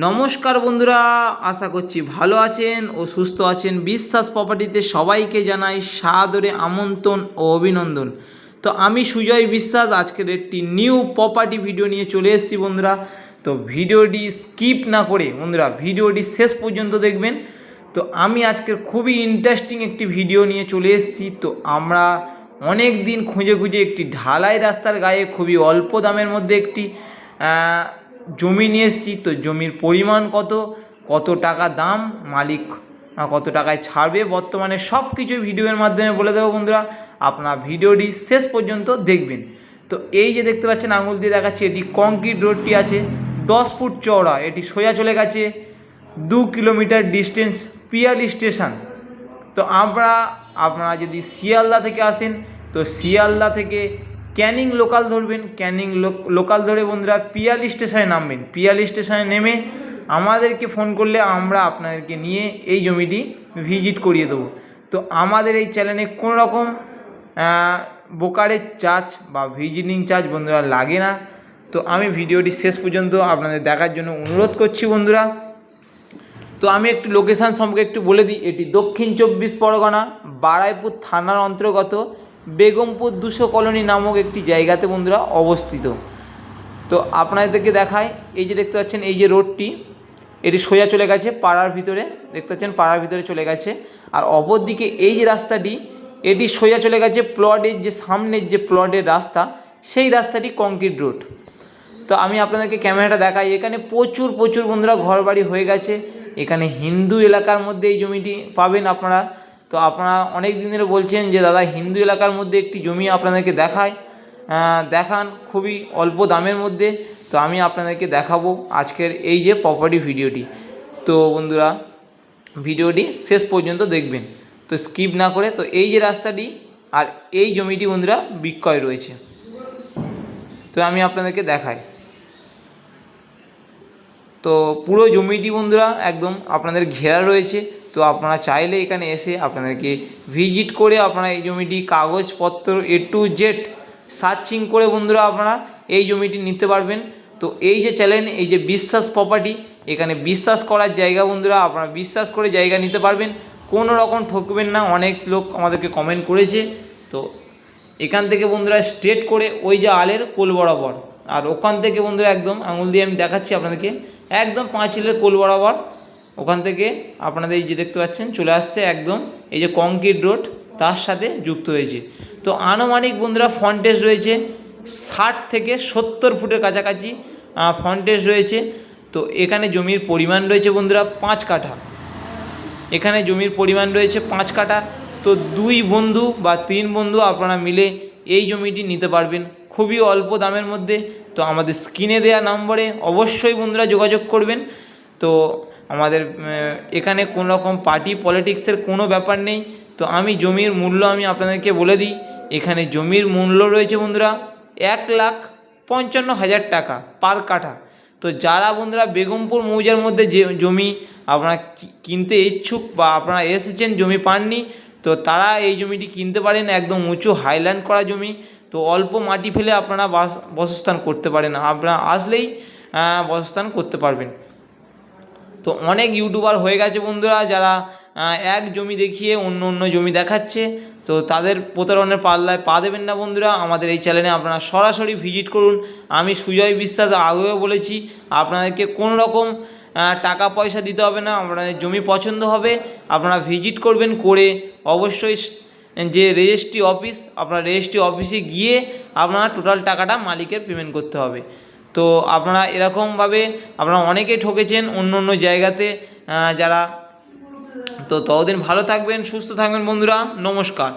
নমস্কার বন্ধুরা, আশা করছি ভালো আছেন ও সুস্থ আছেন। বিশ্বাস প্রপার্টিতে সবাইকে জানাই সাদরে আমন্ত্রণ ও অভিনন্দন। তো আমি সুজয় বিশ্বাস, আজকের একটি নিউ প্রপার্টি ভিডিও নিয়ে চলে এসেছি বন্ধুরা। তো ভিডিওটি স্কিপ না করে বন্ধুরা, ভিডিওটি শেষ পর্যন্ত দেখবেন। তো আমি আজকের খুবই ইন্টারেস্টিং একটি ভিডিও নিয়ে চলে এসেছি। তো আমরা অনেক দিন খুঁজে খুঁজে একটি ঢালাই রাস্তার গায়ে খুবই অল্প দামের মধ্যে একটি জমি নিয়ে এসেছি, তো জমির পরিমাণ কত কত টাকা দাম, মালিক কত টাকায় ছাড়বে, বর্তমানে সব কিছু ভিডিওর মাধ্যমে বলে দেবো বন্ধুরা, আপনার ভিডিওটি শেষ পর্যন্ত দেখবেন। তো এই যে দেখতে পাচ্ছেন আঙুল দিয়ে দেখাচ্ছি, এটি কংক্রিট রোডটি আছে, দশ ফুট চওড়া, এটি সোজা চলে গেছে দু কিলোমিটার ডিস্টেন্স পিয়ালি স্টেশন তো আমরা, আপনারা যদি শিয়ালদা থেকে আসেন, তো শিয়ালদা থেকে ক্যানিং লোকাল ধরবেন, ক্যানিং লোকাল ধরে বন্ধুরা পিয়ালি স্টেশনে নামবেন। পিয়ালি স্টেশনে নেমে আমাদেরকে ফোন করলে আমরা আপনাদেরকে নিয়ে এই জমিটি ভিজিট করিয়ে দেবো। তো আমাদের এই চ্যানেলে কোনো রকম বোকারের চার্জ বা ভিজিটিং চার্জ বন্ধুরা লাগে না। তো আমি ভিডিওটি শেষ পর্যন্ত আপনাদের দেখার জন্য অনুরোধ করছি বন্ধুরা। তো আমি একটু লোকেশান সম্পর্কে একটু বলে দিই, এটি দক্ষিণ চব্বিশ পরগনা, বারাইপুর থানার অন্তর্গত বেগমপুর দুশো কলোনি নামক একটি জায়গাতে বন্ধুরা অবস্থিত। তো আপনাদেরকে দেখায় এই যে দেখতে পাচ্ছেন, এই যে রোডটি, এটি সোজা চলে গেছে পাড়ার ভিতরে, দেখতে পাচ্ছেন, পাড়ার ভিতরে চলে গেছে। আর অপর দিকে এই যে রাস্তাটি, এটি সোজা চলে গেছে প্লটের যে সামনের যে প্লটের রাস্তা, সেই রাস্তাটি কংক্রিট রোড। তো আমি আপনাদেরকে ক্যামেরাটা দেখাই, এখানে প্রচুর প্রচুর বন্ধুরা ঘরবাড়ি হয়ে গেছে। এখানে হিন্দু এলাকার মধ্যে এই জমিটি পাবেন আপনারা। তো আপনারা অনেক দিন ধরে বলছেন যে, দাদা, হিন্দু এলাকার মধ্যে একটি জমি আপনাদেরকে দেখায় দেখান খুবই অল্প দামের মধ্যে। তো আমি আপনাদেরকে দেখাবো আজকের এই যে প্রপার্টি ভিডিওটি তো বন্ধুরা ভিডিওটি শেষ পর্যন্ত দেখবেন। তো স্কিপ না করে, তো এই যে রাস্তাটি আর এই জমিটি বন্ধুরা বিক্রয় রয়েছে। তো আমি আপনাদেরকে দেখাই। তো পুরো জমিটি বন্ধুরা একদম আপনাদের ঘেরা রয়েছে। তো আপনারা চাইলে এখানে এসে আপনাদেরকে ভিজিট করে আপনারা এই জমিটি কাগজপত্র এ টু জেড সার্চিং করে বন্ধুরা আপনারা এই জমিটি নিতে পারবেন। তো এই যে চ্যানেল এই যে বিশ্বাস প্রপার্টি এখানে বিশ্বাস করার জায়গা বন্ধুরা আপনারা বিশ্বাস করে জায়গা নিতে পারবেন। কোনো রকম ঠকবেন না, অনেক লোক আমাদেরকে কমেন্ট করেছে। তো এখান থেকে বন্ধুরা স্ট্রেট করে ওই যে আলের কোল বরাবর। আর ওখান থেকে বন্ধুরা একদম আঙুল দিয়ে আমি দেখাচ্ছি আপনাদেরকে। একদম পাঁচিলের কোল বরাবর। ওখান থেকে আপনাদের এই যে দেখতে পাচ্ছেন, চলে আসছে একদম এই যে কংক্রিট রোড তার সাথে যুক্ত হয়েছে। তো আনুমানিক বন্ধুরা ফন্টেজ রয়েছে ষাট থেকে সত্তর ফুটের কাছাকাছি ফন্টেজ রয়েছে। তো এখানে জমির পরিমাণ রয়েছে বন্ধুরা পাঁচ কাঠা। এখানে জমির পরিমাণ রয়েছে পাঁচ কাঠা। তো দুই বন্ধু বা তিন বন্ধু আপনারা মিলে এই জমিটি নিতে পারবেন খুবই অল্প দামের মধ্যে। তো আমাদের স্ক্রিনে দেওয়া নম্বরে অবশ্যই বন্ধুরা যোগাযোগ করবেন। তো আমাদের এখানে কোনো রকম পার্টি পলিটিক্সের কোনো ব্যাপার নেই। তো আমি জমির মূল্য আমি আপনাদেরকে বলে দিই। এখানে জমির মূল্য রয়েছে বন্ধুরা এক লাখ পঞ্চান্ন হাজার টাকা পার কাঠা। তো যারা বন্ধুরা বেগমপুর মৌজার মধ্যে যে জমি আপনারা কিনতে ইচ্ছুক বা আপনারা এসেছেন, জমি পাননি, তো তারা এই জমিটি কিনতে পারেন একদম উঁচু হাইল্যান্ড করা জমি। তো অল্প মাটি ফেলে আপনারা বাস, বাসস্থান করতে পারেন। আপনারা আসলেই বাসস্থান করতে পারবেন। তো অনেক ইউটিউবার হয়ে গেছে বন্ধুরা যারা এক জমি দেখিয়ে অন্য অন্য জমি দেখাচ্ছে। তো তাদের প্রতারণের পাল্লায় পা দেবেন না বন্ধুরা। আমাদের এই চ্যানেলে আপনারা সরাসরি ভিজিট করুন। আমি সুজয় বিশ্বাস আগেও বলেছি, আপনাদেরকে কোনো রকম টাকা পয়সা দিতে হবে না, আপনাদের জমি পছন্দ হবে। আপনারা ভিজিট করবেন করে অবশ্যই যে রেজিস্ট্রি অফিস আপনার রেজিস্ট্রি অফিসে গিয়ে আপনারা টোটাল টাকাটা মালিকের পেমেন্ট করতে হবে। তো আপনারা এরকমভাবে আপনারা অনেকে ঠকেছেন অন্য অন্য জায়গাতে যারা, তো ততদিন ভালো থাকবেন, সুস্থ থাকবেন বন্ধুরা, নমস্কার।